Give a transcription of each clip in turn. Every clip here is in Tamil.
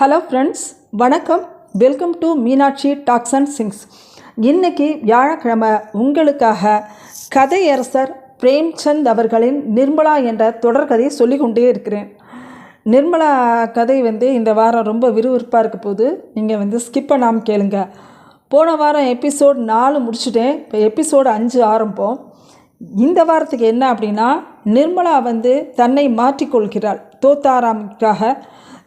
ஹலோ ஃப்ரெண்ட்ஸ் வணக்கம். Welcome to Meenakshi talks and sings இன்னைக்கு வியாழக்கிழமை உங்களுக்காக கதையரசர் பிரேம்சந்த் அவர்களின் நிர்மலா என்ற தொடர்கதையை சொல்லி கொண்டே இருக்கிறேன். நிர்மலா கதை வந்து இந்த வாரம் ரொம்ப விறுவிறுப்பாக இருக்க போது நீங்கள் வந்து ஸ்கிப் பண்ணாமல் கேளுங்க. போன வாரம் எபிசோட் நாலு முடிச்சுட்டேன். இப்போ எபிசோடு அஞ்சு ஆரம்பம் இந்த வாரத்துக்கு என்ன அப்படின்னா நிர்மலா வந்து தன்னை மாற்றிக்கொள்கிறாள். தோத்தாராமுக்காக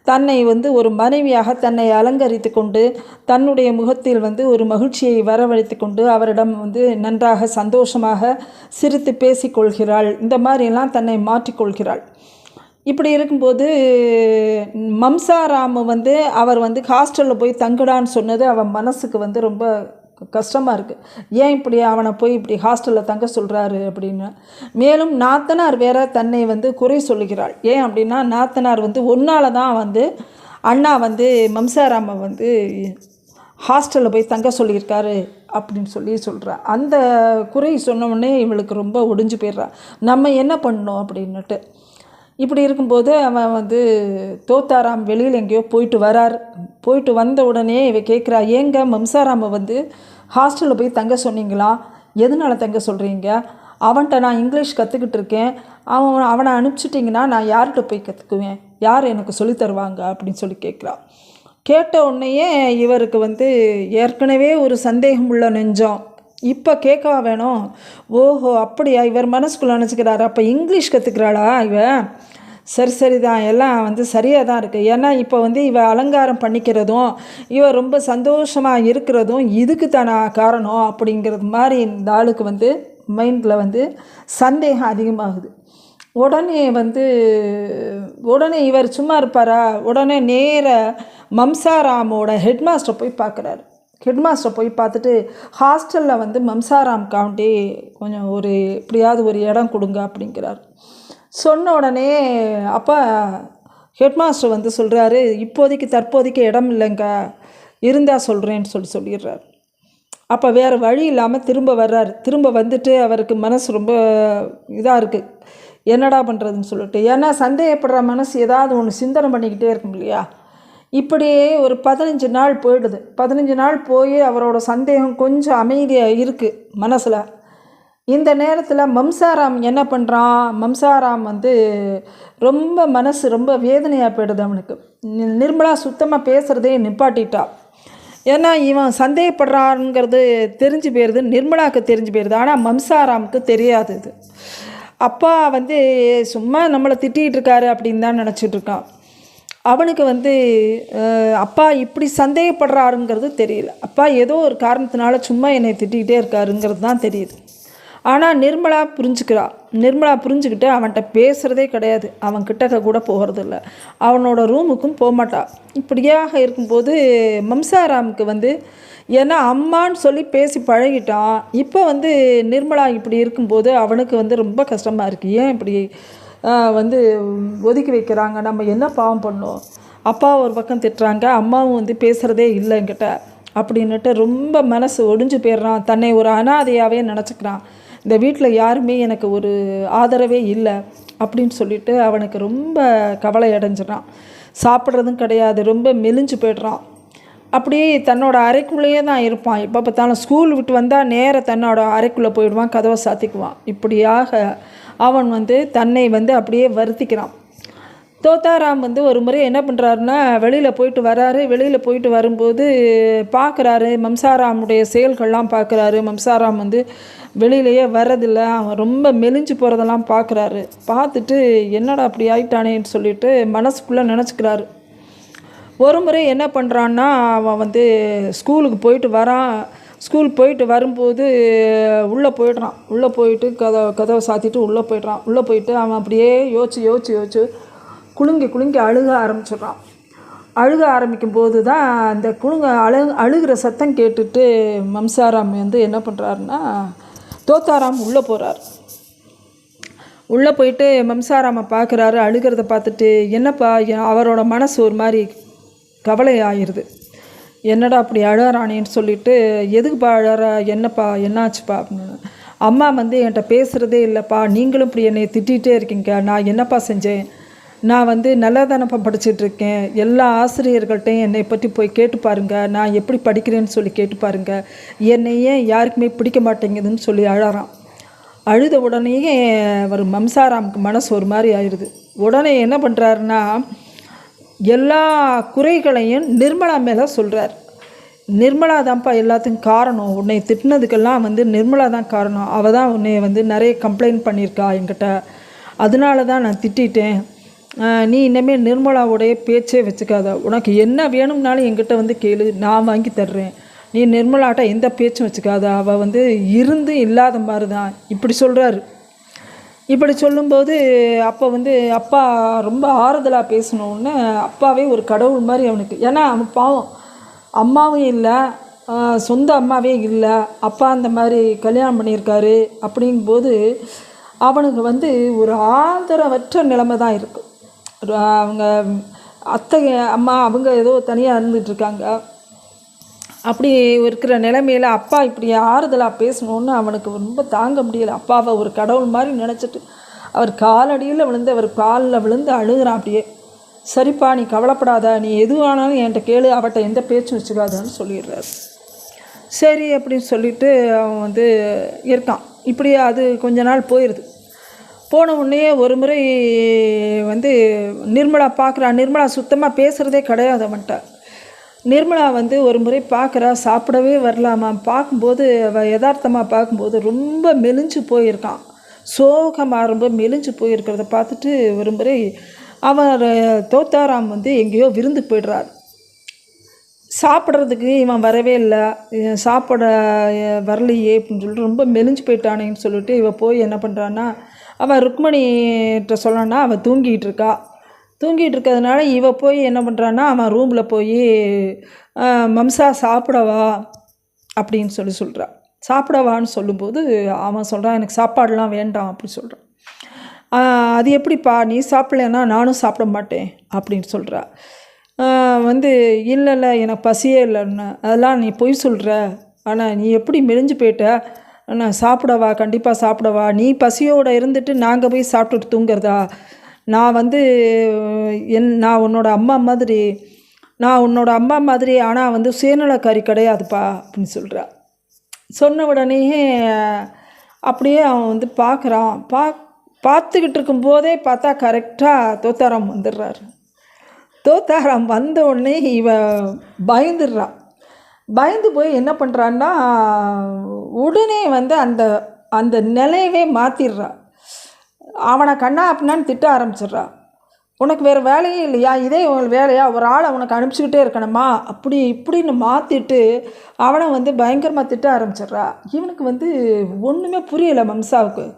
தன்னை வந்து ஒரு மனைவியாக தன்னை அலங்கரித்து கொண்டு தன்னுடைய முகத்தில் வந்து ஒரு மகிழ்ச்சியை வரவழைத்து கொண்டு அவரிடம் வந்து நன்றாக சந்தோஷமாக சிரித்து பேசிக்கொள்கிறாள் இந்த மாதிரிலாம் தன்னை மாற்றிக்கொள்கிறாள் இப்படி இருக்கும்போது மம்சாராமு வந்து அவர் வந்து ஹாஸ்டலில் போய் தங்குடான்னு சொன்னது அவன் மனசுக்கு வந்து ரொம்ப கஷ்டமாக இருக்குது ஏன் இப்படி அவனை போய் இப்படி ஹாஸ்டலில் தங்க சொல்கிறாரு அப்படின்னு? மேலும் நாத்தனார் வேற தன்னை வந்து குறை சொல்லுகிறாள். ஏன் அப்படின்னா நாத்தனார் வந்து ஒன்னால தான் வந்து அண்ணா வந்து மம்சாராமை வந்து ஹாஸ்டலில் போய் தங்க சொல்லியிருக்காரு அப்படின்னு சொல்லி சொல்கிறா அந்த குறை சொன்ன இவளுக்கு ரொம்ப ஒடிஞ்சு போயிடுறா. நம்ம என்ன பண்ணணும் அப்படின்னுட்டு. இப்படி இருக்கும்போது அவன் வந்து தோத்தாராம் வெளியில் எங்கேயோ போயிட்டு வரார். போயிட்டு வந்த உடனே இவ கேட்குறா ஏங்க மம்சாராமை வந்து ஹாஸ்டலில் போய் தங்க சொன்னீங்களா? எதனால தங்க சொல்கிறீங்க அவன்கிட்ட நான் இங்கிலீஷ் கற்றுக்கிட்டு இருக்கேன். அவன் அவனை அனுப்பிச்சிட்டிங்கன்னா நான் யார்கிட்ட போய் கற்றுக்குவேன் யார் எனக்கு சொல்லித் தருவாங்க? அப்படின்னு சொல்லி கேட்குறா. கேட்ட உடனேயே இவருக்கு வந்து ஏற்கனவே ஒரு சந்தேகம் உள்ள நெஞ்சம். இப்போ கேட்கவா வேணும்? ஓஹோ அப்படியா? இவர் மனசுக்குள்ள நினச்சிக்கிறாரு. அப்போ இங்கிலீஷ் கற்றுக்கிறாளா இவன் சரி சரி தான் எல்லாம் வந்து சரியாக தான் இருக்குது ஏன்னா இப்போ வந்து இவ அலங்காரம் பண்ணிக்கிறதும் இவ ரொம்ப சந்தோஷமாக இருக்கிறதும் இதுக்கு தானா காரணம் அப்படிங்கிறது மாதிரி இந்த ஆளுக்கு வந்து மைண்டில் வந்து சந்தேகம் அதிகமாகுது. உடனே வந்து உடனே இவர் சும்மா இருப்பாரா? உடனே நேர மம்சாராமோட ஹெட்மாஸ்டர் போய் பார்க்குறாரு. ஹெட்மாஸ்டர் போய் பார்த்துட்டு ஹாஸ்டலில் வந்து மம்சாராம் காவுண்டி கொஞ்சம் ஒரு எப்படியாவது ஒரு இடம் கொடுங்க அப்படிங்கிறார். சொன்ன உடனே அப்போ ஹெட்மாஸ்டர் வந்து சொல்கிறாரு இப்போதைக்கு தற்போதைக்கு இடம் இல்லைங்க இருந்தால் சொல்கிறேன்னு சொல்லி சொல்லிடுறார். அப்போ வேறு வழி இல்லாமல் திரும்ப வர்றார். திரும்ப வந்துட்டு அவருக்கு மனசு ரொம்ப இதாக இருக்குது என்னடா பண்ணுறதுன்னு சொல்லிட்டு ஏன்னா சந்தேகப்படுற மனசு ஏதாவது ஒன்று சிந்தனை பண்ணிக்கிட்டே இருக்கும் இல்லையா? இப்படியே ஒரு பதினஞ்சு நாள் போயிடுது. பதினஞ்சு நாள் போய் அவரோட சந்தேகம் கொஞ்சம் அமைதியாக இருக்குது மனசில். இந்த நேரத்தில் மம்சாராம் என்ன பண்ணுறான் மம்சாராம் வந்து ரொம்ப மனசு ரொம்ப வேதனையாக போயிடுது அவனுக்கு. நிர்மலா சுத்தமாக பேசுகிறதே நிப்பாட்டிட்டா. ஏன்னா இவன் சந்தேகப்படுறாருங்கிறது தெரிஞ்சு போயிடுது நிர்மலாவுக்கு தெரிஞ்சு போயிடுது ஆனால் மம்சாராமுக்கு தெரியாது இது. அப்பா வந்து சும்மா நம்மளை திட்டிகிட்டு இருக்காரு அப்படின்னு தான் நினச்சிட்ருக்கான் அவனுக்கு வந்து அப்பா இப்படி சந்தேகப்படுறாருங்கிறது தெரியல. அப்பா ஏதோ ஒரு காரணத்தினால சும்மா என்னை திட்டிக்கிட்டே இருக்காருங்கிறது தான் தெரியுது. ஆனால் நிர்மலா புரிஞ்சுக்கிறா. நிர்மலா புரிஞ்சுக்கிட்டு அவன்கிட்ட பேசுகிறதே கிடையாது. அவன் கிட்டக்க கூட போகிறதில்ல அவனோட ரூமுக்கும் போகமாட்டான் இப்படியாக இருக்கும்போது மம்சாராமுக்கு வந்து ஏன்னா அம்மான்னு சொல்லி பேசி பழகிட்டான். இப்போ வந்து நிர்மலா இப்படி இருக்கும்போது அவனுக்கு வந்து ரொம்ப கஷ்டமாக இருக்குது ஏன் இப்படி வந்து ஒதுக்கி வைக்கிறாங்க. நம்ம என்ன பாவம் பண்ணோம்? அப்பா ஒரு பக்கம் திட்டுறாங்க. அம்மாவும் வந்து பேசுகிறதே இல்லை என்கிட்ட அப்படின்னுட்டு ரொம்ப மனசு ஒடிஞ்சு போயிடுறான். தன்னை ஒரு அனாதையாகவே நினச்சிக்கிறான். இந்த வீட்டில் யாருமே எனக்கு ஒரு ஆதரவே இல்லை அப்படின்னு சொல்லிட்டு அவனுக்கு ரொம்ப கவலை அடைஞ்சிடறான். சாப்பிட்றதும் கிடையாது. ரொம்ப மெலிஞ்சு போய்ட்றான். அப்படியே தன்னோட அறைக்குள்ளேயே தான் இருப்பான். எப்போ பார்த்தாலும் ஸ்கூல் விட்டு வந்தால் நேராக தன்னோட அறைக்குள்ளே போயிடுவான் கதவை சாத்திக்குவான். இப்படியாக அவன் வந்து தன்னை வந்து அப்படியே வருத்திக்கிறான். தோத்தாராம் வந்து ஒரு முறை என்ன பண்ணுறாருன்னா வெளியில் போயிட்டு வராரு. வெளியில் போயிட்டு வரும்போது பார்க்குறாரு மம்சாராமுடைய செயல்கள்லாம் பார்க்குறாரு மம்சாராம் வந்து வெளியிலேயே வர்றதில்ல. அவன் ரொம்ப மெலிஞ்சு போகிறதெல்லாம் பார்க்குறாரு பார்த்துட்டு என்னடா அப்படி ஆயிட்டானேன்னு சொல்லிட்டு மனசுக்குள்ளே நினச்சிக்கிறாரு. ஒரு முறை என்ன பண்ணுறான்னா அவன் வந்து ஸ்கூலுக்கு போயிட்டு வரான். ஸ்கூல் போயிட்டு வரும்போது உள்ளே போயிடுறான். உள்ளே போயிட்டு கதவை கதவை சாத்திட்டு உள்ளே போயிடுறான். உள்ளே போயிட்டு அவன் அப்படியே யோசிச்சு யோசிச்சு யோசிச்சு குலுங்கி குலுங்கி அழுக ஆரம்பிச்சிடுறான். அழுக ஆரம்பிக்கும் போது தான் அந்த குலுங்க அழு அழுகிற சத்தம் கேட்டுட்டு மம்சாராம் வந்து என்ன பண்ணுறாருன்னா தோத்தாராம் உள்ளே போகிறார் உள்ளே போயிட்டு மம்சாராமை பார்க்குறாரு அழுகிறத பார்த்துட்டு என்னப்பா அவரோட மனசு ஒரு மாதிரி கவலை ஆயிடுது என்னடா அப்படி அழறானேன்னு சொல்லிட்டு எதுக்குப்பா அழற? என்னப்பா? என்னாச்சுப்பா? அப்படின்னு. அம்மா வந்து என்கிட்ட பேசுகிறதே இல்லைப்பா. நீங்களும் இப்படி என்னை திட்டிகிட்டே இருக்கீங்க. நான் என்னப்பா செஞ்சேன்? நான் வந்து நல்லா தானப்பா படிச்சுட்டு இருக்கேன் எல்லா ஆசிரியர்கள்ட்டையும் என்னை பற்றி போய் கேட்டு பாருங்க. நான் எப்படி படிக்கிறேன்னு சொல்லி கேட்டு பாருங்க. என்னை ஏன் யாருக்குமே பிடிக்க மாட்டேங்குதுன்னு சொல்லி அழறான். அழுத உடனேயே அவர் மம்சாராமுக்கு மனசு ஒரு மாதிரி ஆயிடுது உடனே என்ன பண்ணுறாருன்னா எல்லா குறைகளையும் நிர்மலா மேலே சொல்கிறார் நிர்மலா தான்ப்பா எல்லாத்துக்கும் காரணம். உன்னை திட்டினதுக்கெல்லாம் வந்து நிர்மலா தான் காரணம். அவள் தான் உன்னை வந்து நிறைய கம்ப்ளைண்ட் பண்ணியிருக்கா என்கிட்ட. அதனால தான் நான் திட்டிட்டேன். நீ இனிமேல் நிர்மலாவுடைய பேச்சே வச்சுக்காத. உனக்கு என்ன வேணும்னாலும் என்கிட்ட வந்து கேளு. நான் வாங்கி தர்றேன். நீ நிர்மலாட்ட எந்த பேச்சும் வச்சுக்காத. அவள் வந்து இருந்து இல்லாத மாதிரி தான் இப்படி சொல்கிறாரு இப்படி சொல்லும்போது அப்போ வந்து அப்பா ரொம்ப ஆறுதலாக பேசணுன்னு அப்பாவே ஒரு கடவுள் மாதிரி அவனுக்கு. ஏன்னா அவன் பாவம். அம்மாவும் இல்லை சொந்த அம்மாவே இல்லை. அப்பா அந்த மாதிரி கல்யாணம் பண்ணியிருக்காரு அப்படிங்கும்போது அவனுக்கு வந்து ஒரு ஆதரவற்ற நிலைமை தான் இருக்குது அவங்க அத்தை அம்மா அவங்க ஏதோ தனியாக இருந்துகிட்ருக்காங்க அப்படி இருக்கிற நிலைமையில் அப்பா இப்படி ஆறுதலாக பேசணுன்னு அவனுக்கு ரொம்ப தாங்க முடியலை. அப்பாவை ஒரு கடவுள் மாதிரி நினச்சிட்டு அவர் காலடியில் விழுந்து அவர் காலில் விழுந்து அழுகிறான் அப்படியே. சரிப்பா நீ கவலைப்படாத நீ எதுவானாலும் என்கிட்ட கேளு அவட்ட எந்த பேச்சும் வச்சுக்காதன்னு சொல்லிடுறாரு. சரி அப்படின்னு சொல்லிட்டு அவன் வந்து இருக்கான். இப்படி அது கொஞ்ச நாள் போயிடுது போன உடனே ஒரு முறை வந்து நிர்மலா பார்க்குறான் நிர்மலா சுத்தமாக பேசுகிறதே கிடையாது அவன்கிட்ட. நிர்மலா வந்து ஒரு முறை பார்க்குறா சாப்பிடவே வரலாமா பார்க்கும்போது அவள் யதார்த்தமாக பார்க்கும்போது ரொம்ப மெலிஞ்சு போயிருக்கான். சோகமாக ரொம்ப மெலிஞ்சு போயிருக்கிறத பார்த்துட்டு ஒரு முறை அவர் தோத்தாராம் வந்து எங்கேயோ விருந்து போய்டுறார். சாப்பிட்றதுக்கு இவன் வரவே இல்லை. சாப்பிட வரலையே அப்படின்னு சொல்லிட்டு ரொம்ப மெலிஞ்சு போயிட்டானேன்னு சொல்லிட்டு இவன் போய் என்ன பண்ணுறான்னா அவன் ருக்மணிகிட்ட சொல்லனா அவன் தூங்கிகிட்டு இருக்கா. தூங்கிட்டு இருக்கிறதுனால இவ போய் என்ன பண்ணுறான்னா அவன் ரூமில் போய் மம்சா சாப்பிடவா? அப்படின்னு சொல்லி சொல்கிறான் சாப்பிடவான்னு சொல்லும்போது அவன் சொல்கிறான் எனக்கு சாப்பாடெலாம் வேண்டாம் அப்படின்னு சொல்கிறான் அது எப்படிப்பா? நீ சாப்பிட்லன்னா நானும் சாப்பிட மாட்டேன் அப்படின்னு சொல்கிறா வந்து இல்லை இல்லை எனக்கு பசியே இல்லைன்னு அதெல்லாம் நீ பொய் சொல்கிற ஆனால் நீ எப்படி மெலிஞ்சு போயிட்ட? நான் சாப்பிடவா? கண்டிப்பாக சாப்பிடவா? நீ பசியோடு இருந்துட்டு நாங்கள் போய் சாப்பிட்டுட்டு தூங்குறதா? நான் வந்து என் நான் உன்னோட அம்மா மாதிரி நான் உன்னோட அம்மா மாதிரி ஆனால் வந்து சுயநலக்காரி கிடையாதுப்பா அப்படின்னு சொல்கிறா சொன்ன உடனேயே அப்படியே அவன் வந்து பார்க்குறான் பா பார்த்துக்கிட்டு இருக்கும்போதே பார்த்தா கரெக்டாக தோத்தாராம் வந்துடுறாரு. தோத்தாராம் வந்த உடனே இவ பயந்துடுறான் பயந்து போய் என்ன பண்ணுறான்னா உடனே வந்து அந்த அந்த நிலையவே மாற்றிடுறா அவனை கண்ணா அப்படின்னான்னு திட்ட ஆரம்பிச்சிடுறா. உனக்கு வேறு வேலையே இல்லையா? இதே உன் வேலையா? ஒரு ஆளை உனக்கு அனுப்பிச்சிக்கிட்டே இருக்கணுமா? அப்படி இப்படின்னு மாற்றிட்டு அவனை வந்து பயங்கரமாக திட்ட ஆரம்பிச்சிடுறா. இவனுக்கு வந்து ஒன்றுமே புரியலை மம்சாவுக்கு.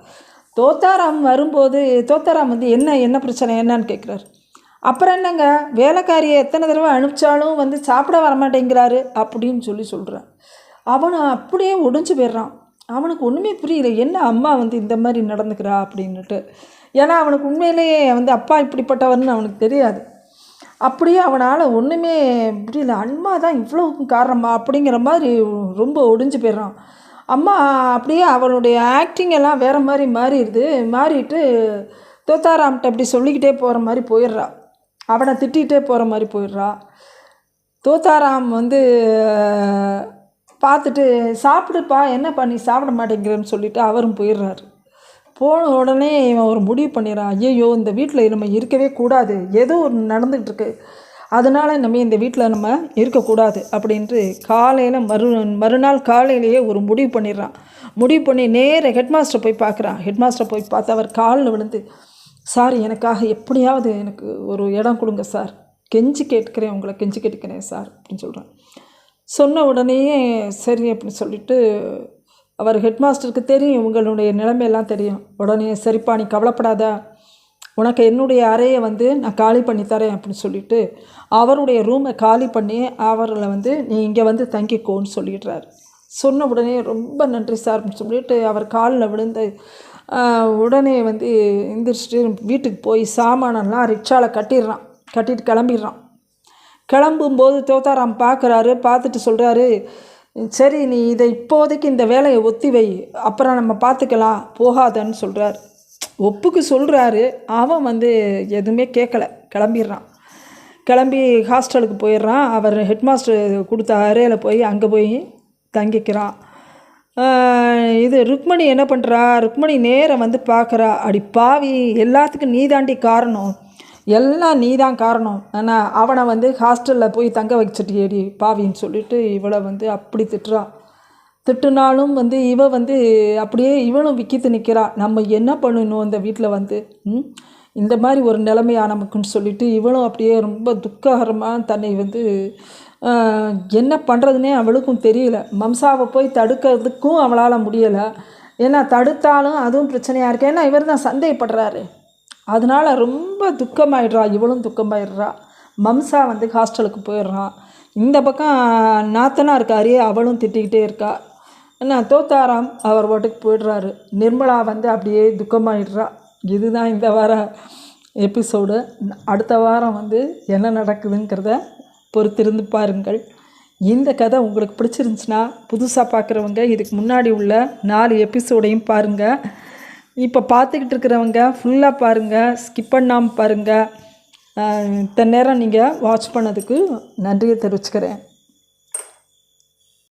தோத்தாராம் வரும்போது தோத்தாராம் வந்து என்ன என்ன பிரச்சனை என்னன்னு கேட்குறாரு. அப்புறம் என்னங்க? வேலைக்காரியை எத்தனை தடவை அனுப்பிச்சாலும் வந்து சாப்பிட வரமாட்டேங்கிறாரு அப்படின்னு சொல்லி சொல்கிறான் அவனை அப்படியே ஒடிஞ்சு போயிடுறான். அவனுக்கு ஒன்றுமே புரியல என்ன அம்மா வந்து இந்த மாதிரி நடந்துக்கிறா? அப்படின்னுட்டு. ஏன்னா அவனுக்கு உண்மையிலேயே வந்து அப்பா இப்படிப்பட்டவர்னு அவனுக்கு தெரியாது. அப்படியே அவனால் ஒன்றுமே புரியல. அம்மா தான் இவ்வளோ காரணமா? அப்படிங்கிற மாதிரி ரொம்ப ஒடிஞ்சு போயிடுறான். அம்மா அப்படியே அவனுடைய ஆக்டிங் எல்லாம் வேறு மாதிரி மாறிடுது. மாறிட்டு தோத்தாராம்கிட்ட அப்படி சொல்லிக்கிட்டே போகிற மாதிரி போயிடுறா. அவனை திட்டிகிட்டே போகிற மாதிரி போயிடுறா. தோத்தாராம் வந்து பார்த்துட்டு சாப்பிடுப்பா என்னப்பா நீ சாப்பிட மாட்டேங்கிறன்னு சொல்லிட்டு அவரும் போயிடுறாரு. போன உடனே இவன் ஒரு முடிவு பண்ணிடுறான். ஐயோ இந்த வீட்டில் நம்ம இருக்கவே கூடாது. ஏதோ ஒன்று நடந்துகிட்ருக்கு. அதனால் நம்ம இந்த வீட்டில் நம்ம இருக்கக்கூடாது. அப்படின்ட்டு காலையில் மறு மறுநாள் காலையிலேயே ஒரு முடிவு பண்ணிடுறான். முடிவு பண்ணி நேர ஹெட்மாஸ்டர் போய் பார்க்குறான். ஹெட்மாஸ்டர் போய் பார்த்து அவர் காலில் விழுந்து சார் எனக்காக எப்படியாவது எனக்கு ஒரு இடம் கொடுங்க சார். கெஞ்சி கேட்கிறேன் உங்களை கெஞ்சி கேட்கிறேன் சார் அப்படின்னு சொல்கிறேன் சொன்ன உடனேயே சரி அப்படின்னு சொல்லிட்டு அவர் ஹெட்மாஸ்டருக்கு தெரியும் உங்களுடைய நிலைமையெல்லாம் தெரியும். உடனே சரிப்பா நீ கவலைப்படாத. உனக்கு என்னுடைய அறையை வந்து நான் காலி பண்ணி தரேன் அப்படின்னு சொல்லிட்டு அவருடைய ரூமை காலி பண்ணி அவர்களை வந்து நீ இங்கே வந்து தங்கிக்கோன்னு சொல்லிடுறாரு. சொன்ன உடனே ரொம்ப நன்றி சார் அப்படின்னு சொல்லிட்டு அவர் காலில் விழுந்து உடனே வந்து எந்திரிச்சிட்டு வீட்டுக்கு போய் சாமானெல்லாம் ரிக்ஷாவில் கட்டிடுறான். கட்டிட்டு கிளம்பிடுறான். கிளம்பும்போது தோத்தாராம் பார்க்குறாரு பார்த்துட்டு சொல்கிறாரு சரி நீ இதை இப்போதைக்கு இந்த வேலையை ஒத்தி வை. அப்புறம் நம்ம பார்த்துக்கலாம் போகாதன்னு சொல்கிறார் ஒப்புக்கு சொல்கிறாரு அவன் வந்து எதுவுமே கேட்கல. கிளம்பிடுறான். கிளம்பி ஹாஸ்டலுக்கு போயிடுறான். அவர் ஹெட்மாஸ்டர் கொடுத்த அறையில் போய் அங்கே போய் தங்கிக்கிறான். இது ருக்மணி என்ன பண்ணுறா ருக்மணி நேரம் வந்து பார்க்குறா. அடி பாவி எல்லாத்துக்கும் நீ தாண்டி காரணம். எல்லாம் நீ தான் காரணம். ஆனால் அவனை வந்து ஹாஸ்டலில் போய் தங்க வச்சுட்டியேடி பாவின்னு சொல்லிட்டு இவளை வந்து அப்படி திட்டுறா. திட்டுனாலும் வந்து இவ வந்து அப்படியே இவளும் விக்கித்து நிற்கிறா நம்ம என்ன பண்ணணும் இந்த வீட்டில் வந்து? இந்த மாதிரி ஒரு நிலைமையா நமக்குன்னு சொல்லிட்டு இவளும் அப்படியே ரொம்ப துக்ககரமாக தன்னை வந்து என்ன பண்ணுறதுனே அவளுக்கும் தெரியல. மம்சாவை போய் தடுக்கிறதுக்கும் அவளால் முடியலை. ஏன்னா தடுத்தாலும் அதுவும் பிரச்சனையாக இருக்குது ஏன்னா இவர் தான் சந்தேகப்படுறாரு. அதனால் ரொம்ப துக்கமாயிடுறா இவளும் துக்கமாயிடுறா. மம்சா வந்து ஹாஸ்டலுக்கு போயிடுறான். இந்த பக்கம் நாத்தனா இருக்காரு அவளும் திட்டிக்கிட்டே இருக்கா. என்ன தோத்தாராம் அவர் பாட்டுக்கு போயிடுறாரு. நிர்மலா வந்து அப்படியே துக்கமாயிடுறா. இதுதான் இந்த வார எபிசோடு அடுத்த வாரம் வந்து என்ன நடக்குதுங்கிறத பொறுத்திருந்து பாருங்கள். இந்த கதை உங்களுக்கு பிடிச்சிருந்துச்சுன்னா புதுசாக பார்க்குறவங்க இதுக்கு முன்னாடி உள்ள நாலு எபிசோடையும் பாருங்கள் இப்போ பார்த்துக்கிட்டு இருக்கிறவங்க ஃபுல்லாக பாருங்கள் ஸ்கிப் பண்ணாமல் பாருங்கள் இத்தனை நேரம் நீங்கள் வாட்ச் பண்ணதுக்கு நன்றியை தெரிவிச்சுக்கிறேன்.